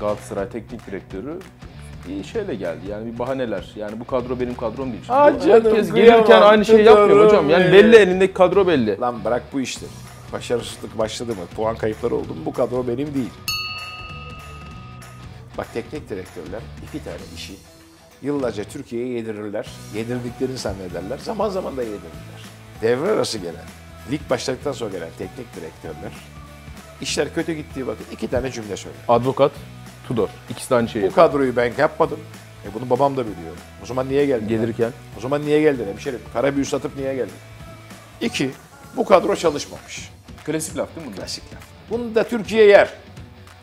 Galatasaray teknik direktörü bir şeyle geldi. Yani bir bahaneler. Yani bu kadro benim kadrom değil. Bu canım, Herkes kıyamam, gelirken aynı şeyi yapmıyor hocam. Yani belli elindeki kadro belli. Lan bırak bu işleri. Başarısızlık başladı mı? Puan kayıpları oldu mu? Bu kadro benim değil. Bak teknik direktörler iki tane işi yıllarca Türkiye'ye yedirirler. Yedirdiklerini zannederler. Zaman zaman da yedirirler. Devre arası gelen, lig başladıktan sonra gelen teknik direktörler işler kötü gittiği vakit iki tane cümle söyler. Advokat, Tudor. İkisi de aynı şeyi Bu yapıyor. kadroyu ben yapmadım. E bunu babam da biliyor. O zaman niye geldin? Gelirken. O zaman niye geldin hemşerim? Kara büyü satıp niye geldin? İki, bu kadro çalışmamış. Klasik laf değil mi bu? Klasik laf. Bunu da Türkiye yer.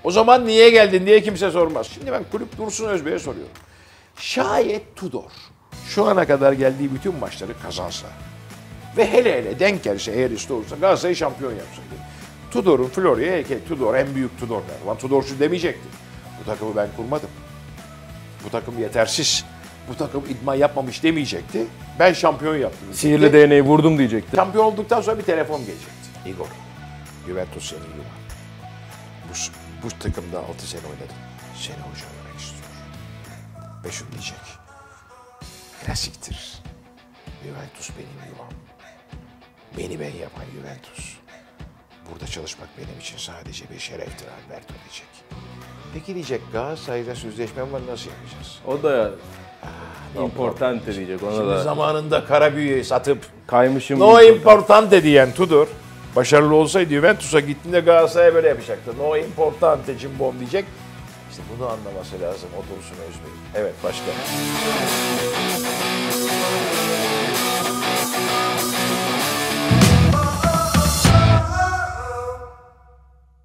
O zaman niye geldin diye kimse sormaz. Şimdi ben kulüp Dursun Özbey'e soruyorum. Şayet Tudor şu ana kadar geldiği bütün maçları kazansa ve hele hele denk gelse eğer işte olursa Galatasaray'ı şampiyon yapsaydı. Tudor'un Florya'ya heykeli. Tudor en büyük Tudor der. Ulan Tudor şu demeyecekti. Bu takımı ben kurmadım. Bu takım yetersiz. Bu takım idman yapmamış demeyecekti. Ben şampiyon yaptım. diyecekti. Sihirli değneği vurdum diyecekti. Şampiyon olduktan sonra bir telefon gelecekti. Igor, Juventus seni yuva. Bu, bu takımda 6 sene oynadın. Seni hoca olmak istiyor. Ve şunu diyecek. Klasiktir. Juventus benim yuvam. Beni ben yapan Juventus. Burada çalışmak benim için sadece bir şereftir Alberto diyecek. Peki diyecek Galatasaray'da sözleşmem var nasıl yapacağız? O da importante diyecek ona Şimdi da. zamanında Karabüyü'yü satıp Kaymışım. No importante diyen Tudor başarılı olsaydı Juventus'a gittiğinde Galatasaray'a böyle yapacaktı. No importante cimbom diyecek. İşte bunu anlaması lazım o Dursun Özbey. Evet başka.